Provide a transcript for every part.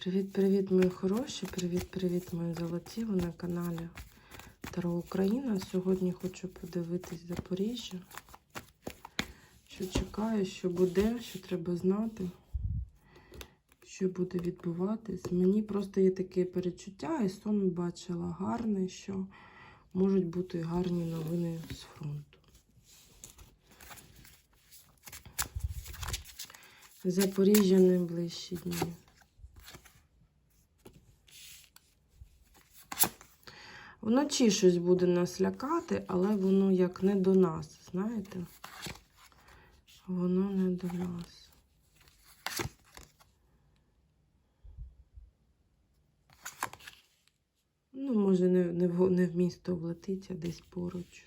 Привіт-привіт, мої хороші! Привіт-привіт, мої золоті! Ви на каналі Таро Україна. Сьогодні хочу подивитись Запоріжжя. Що чекаю, що буде, що треба знати, що буде відбуватись. Мені просто є таке перечуття, і сон бачила гарне, що можуть бути гарні новини з фронту. Запоріжжя найближчі дні. Вночі щось буде нас лякати, але воно як не до нас, знаєте? Воно не до нас. Ну, може, не, не, в, не в місто влетить, а десь поруч.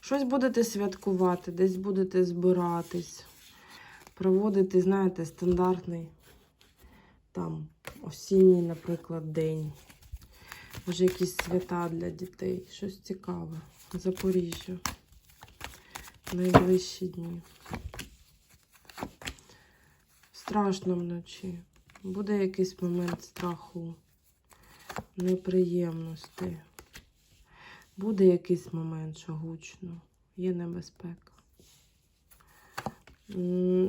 Щось будете святкувати, десь будете збиратись, проводити, знаєте, стандартний там осінній, наприклад, день. Може, якісь свята для дітей. Щось цікаве. Запоріжжя. Найближчі дні. Страшно вночі. Буде якийсь момент страху, неприємності. Буде якийсь момент, що гучно. Є небезпека.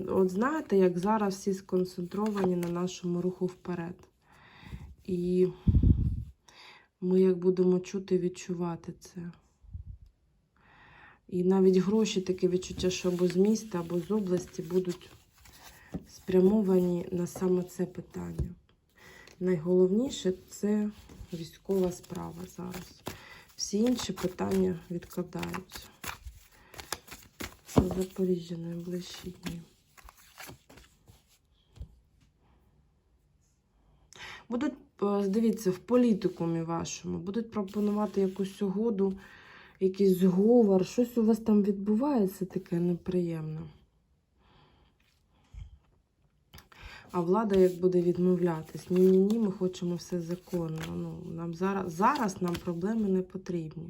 От знаєте, як зараз всі сконцентровані на нашому руху вперед. І ми як будемо чути, відчувати це. І навіть гроші таке відчуття, що або з міста, або з області будуть спрямовані на саме це питання. Найголовніше це військова справа зараз. Всі інші питання відкладаються. Це Запоріжжя найближчі дні. Будуть, дивіться, в політикумі вашому, будуть пропонувати якусь угоду, якийсь зговор, щось у вас там відбувається таке неприємне. А влада як буде відмовлятись? Ні, ні, ні, ми хочемо все законно. Ну, нам зараз, зараз нам проблеми не потрібні.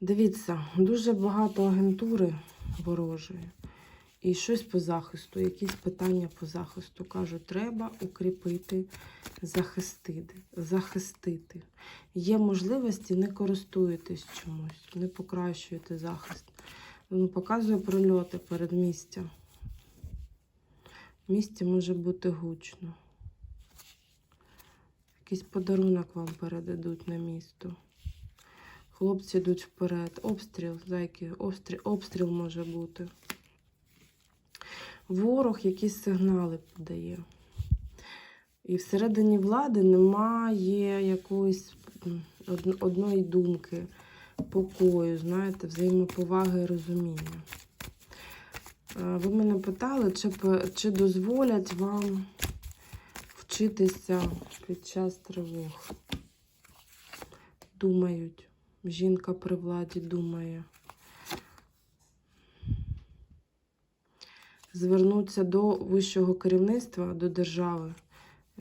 Дивіться, дуже багато агентури ворожої. І щось по захисту, якісь питання по захисту. Кажуть, треба укріпити, захистити. захистити. Є можливості, не користуєтесь чомусь, не покращуєте захист. Ну, показує прольоти передмістя. В місті може бути гучно. Якийсь подарунок вам передадуть на місто. Хлопці йдуть вперед. Обстріл, зайки, обстріл, обстріл може бути. Ворог якісь сигнали подає. І всередині влади немає якоїсь одної думки, покою, знаєте, взаємоповаги і розуміння. Е, Ви мене питали, чи, чи дозволять вам вчитися під час тривог. Думають. Жінка при владі думає. Звернуться до вищого керівництва, до держави.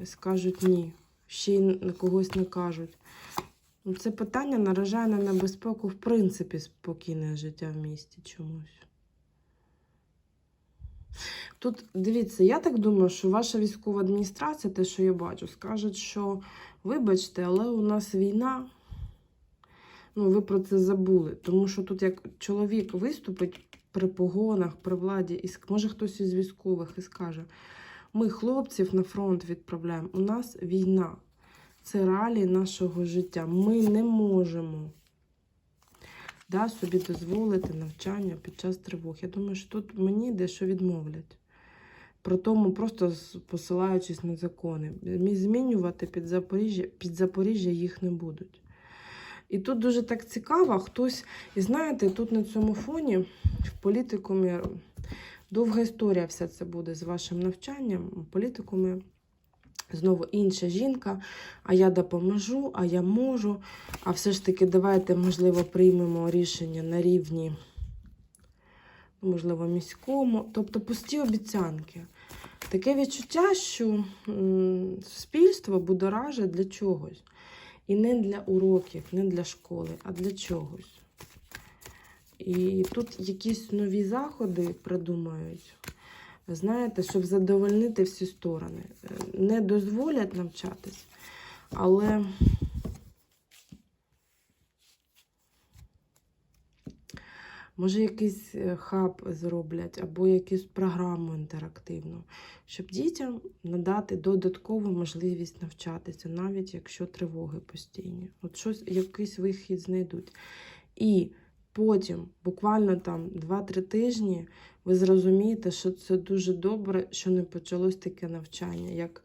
Скажуть ні. Ще й на когось не кажуть. Ну, Це питання наражає на небезпеку, в принципі, спокійне життя в місті чомусь. Тут дивіться, я так думаю, що ваша військова адміністрація, те, що я бачу, скажуть, що вибачте, але у нас війна. Ну, ви про це забули. Тому що тут як чоловік виступить при погонах, при владі, і може хтось із військових і скаже: ми хлопців на фронт відправляємо. У нас війна. Це реалії нашого життя. Ми не можемо да, собі дозволити навчання під час тривог. Я думаю, що тут мені дещо відмовлять. Про тому, просто посилаючись на закони. Змінювати під Запоріжжя, під Запоріжжя їх не будуть. І тут дуже так цікаво, хтось, і знаєте, тут на цьому фоні в політикумі довга історія вся це буде з вашим навчанням. У політикумі знову інша жінка, а я допоможу, а я можу. А все ж таки, давайте, можливо, приймемо рішення на рівні, можливо, міському. Тобто пусті обіцянки. Таке відчуття, що суспільство будоражить для чогось. І не для уроків, не для школи, а для чогось. І тут якісь нові заходи придумають. Знаєте, щоб задовольнити всі сторони. Е, Не дозволять навчатись, але може якийсь е, хаб зроблять або якусь програму інтерактивну, щоб дітям надати додаткову можливість навчатися, навіть якщо тривоги постійні. От щось, якийсь вихід знайдуть. І потім, буквально там 2-3 тижні, ви зрозумієте, що це дуже добре, що не почалось таке навчання. Як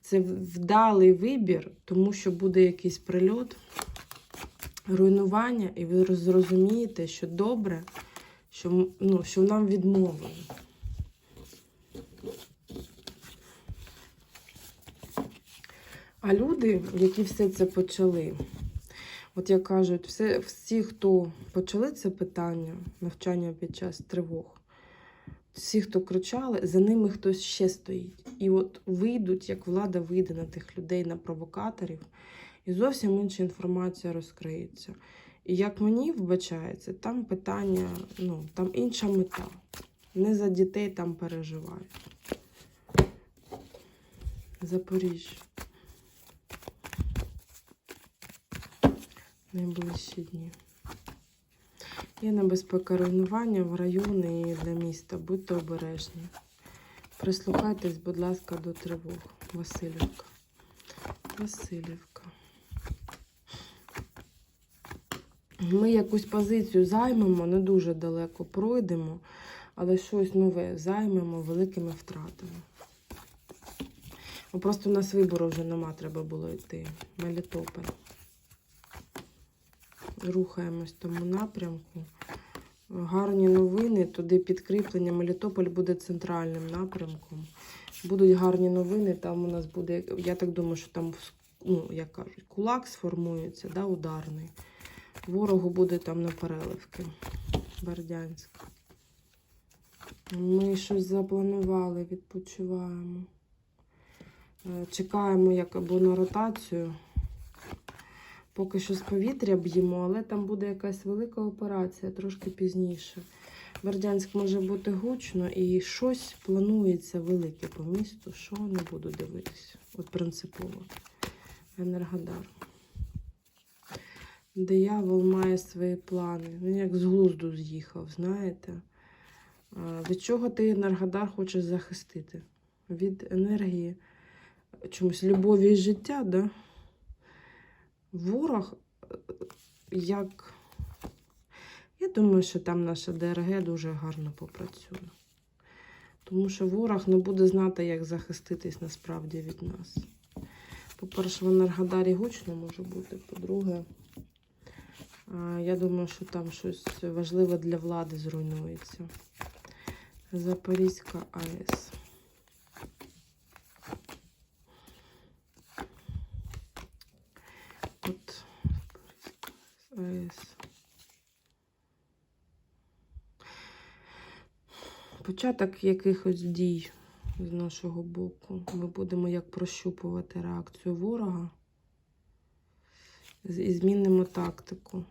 це вдалий вибір, тому що буде якийсь прильот, руйнування, і ви зрозумієте, що добре, що, ну, що нам відмовили. А люди, які все це почали, от як кажуть, все, всі, хто почали це питання, навчання під час тривог, всі, хто кричали, за ними хтось ще стоїть. І от вийдуть, як влада вийде на тих людей, на провокаторів, і зовсім інша інформація розкриється. І як мені вбачається, там питання, ну, там інша мета. Не за дітей там переживають. Запоріжжя. Найближчі дні. Є небезпека руйнування в райони і для міста. Будьте обережні. Прислухайтесь, будь ласка, до тривог. Васильівка. Васильівка. Ми якусь позицію займемо, не дуже далеко пройдемо, але щось нове займемо великими втратами. Ну, Просто у нас вибору вже нема, треба було йти. Мелітополь. Рухаємось в тому напрямку. Гарні новини, туди підкріплення. Мелітополь буде центральним напрямком. Будуть гарні новини, там у нас буде, я так думаю, що там, ну, як кажуть, кулак сформується, да, ударний. Ворогу буде там на переливки. Бердянськ. Ми щось запланували, відпочиваємо. Е, Чекаємо як або на ротацію. Поки що з повітря б'ємо, але там буде якась велика операція трошки пізніше. Бердянськ може бути гучно і щось планується велике по місту, що не буду дивитися. От принципово. Енергодар. Диявол має свої плани. Він як з глузду з'їхав, знаєте. Від чого ти Енергодар хочеш захистити? Від енергії чомусь любові і життя, да? Ворог, е, як. Я думаю, що там наша ДРГ дуже гарно попрацює. Тому що ворог не буде знати, як захиститись насправді від нас. По-перше, в Енергодарі гучно може бути. По-друге, я думаю, що там щось важливе для влади зруйнується. Запорізька АЕС. От Запорізька АЕС. Початок якихось дій з нашого боку. Ми будемо як прощупувати реакцію ворога і змінимо тактику.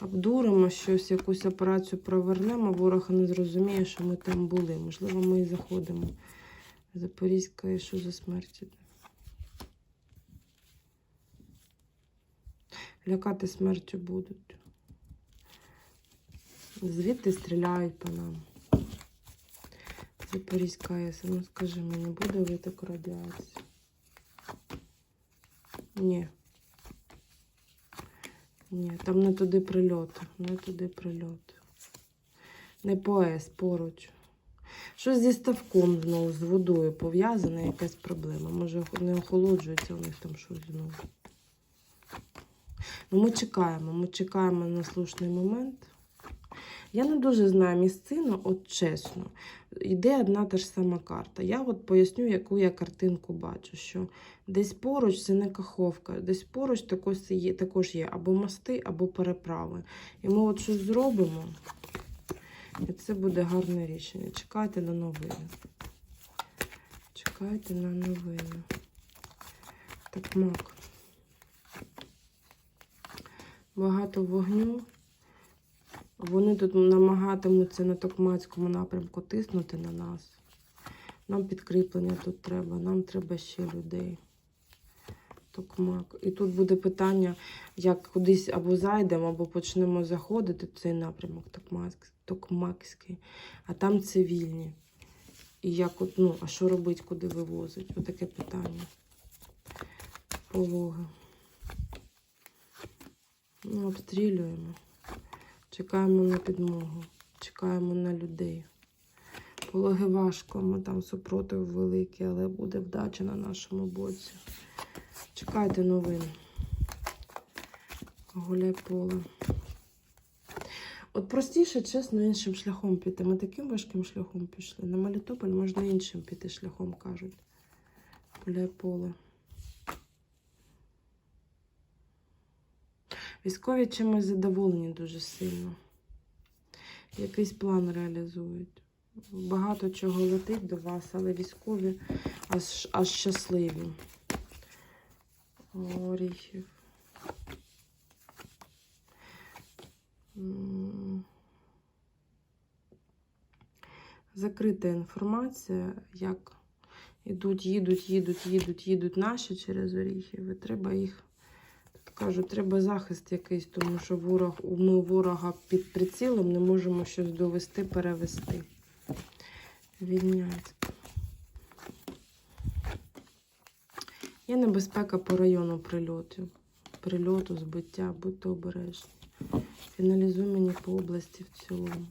Обдуримо щось, якусь операцію провернемо, ворог не зрозуміє, що ми там були. Можливо, ми і заходимо. Запорізька, що за смерті? Лякати смертю будуть. Звідти стріляють по нам. Запорізька АЕС, ну скажи мені, буде виток радіації? Ні. Ні, там не туди прильоти, не туди прильоти. Не поес поруч. Щось зі ставком знову, з водою пов'язане, якась проблема. Може, не охолоджується у них там щось знову. Ну, ми чекаємо, ми чекаємо на слушний момент. Я не дуже знаю місцину, от чесно. Йде одна та ж сама карта. Я от поясню, яку я картинку бачу. Що десь поруч це не каховка, десь поруч також є, також є або мости, або переправи. І ми от щось зробимо. І це буде гарне рішення. Чекайте на новини. Чекайте на новини. Так, мак. Багато вогню. Вони тут намагатимуться на Токмацькому напрямку тиснути на нас. Нам підкріплення тут треба, нам треба ще людей. Токмак. І тут буде питання, як кудись або зайдемо, або почнемо заходити цей напрямок Токмакський, а там цивільні. І як от, ну, а що робити, куди вивозить? Отаке питання. Пологи. Ну, обстрілюємо. Чекаємо на підмогу. Чекаємо на людей. Пологи важко, ми там супротив великий, але буде вдача на нашому боці. Чекайте новин. Гуляй поле. От простіше, чесно, іншим шляхом піти. Ми таким важким шляхом пішли. На Мелітополь можна іншим піти шляхом, кажуть. Гуляй поле. Військові чимось задоволені дуже сильно. Якийсь план реалізують. Багато чого летить до вас, але військові аж, аж щасливі. Оріхів. Закрита інформація, як ідуть, їдуть, їдуть, їдуть, їдуть наші через Оріхів. І треба їх, кажуть, треба захист якийсь, тому що ворог, ми ворога під прицілом не можемо щось довести, перевести. Вільняць. Є небезпека по району прильотів. Прильоту, збиття, будьте обережні. Фіналізуй мені по області в цілому.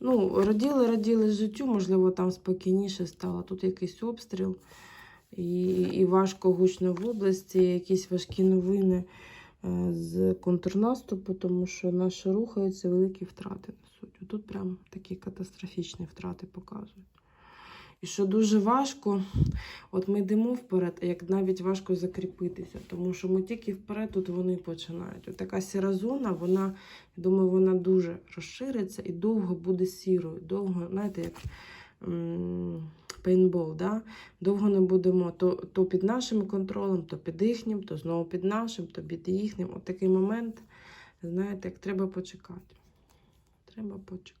Ну, раділи, раділи життю, можливо, там спокійніше стало. Тут якийсь обстріл, і, і важко гучно в області, якісь важкі новини е, з контрнаступу, тому що наші рухаються, великі втрати несуть. Тут прям такі катастрофічні втрати показують. І що дуже важко, от ми йдемо вперед, а як навіть важко закріпитися, тому що ми тільки вперед, тут вони починають. От така сіра зона, вона, я думаю, вона дуже розшириться і довго буде сірою. Довго, знаєте, як пейнтбол, да? довго не будемо то, то під нашим контролем, то під їхнім, то знову під нашим, то під їхнім. От такий момент, знаєте, як треба почекати. Треба почекати.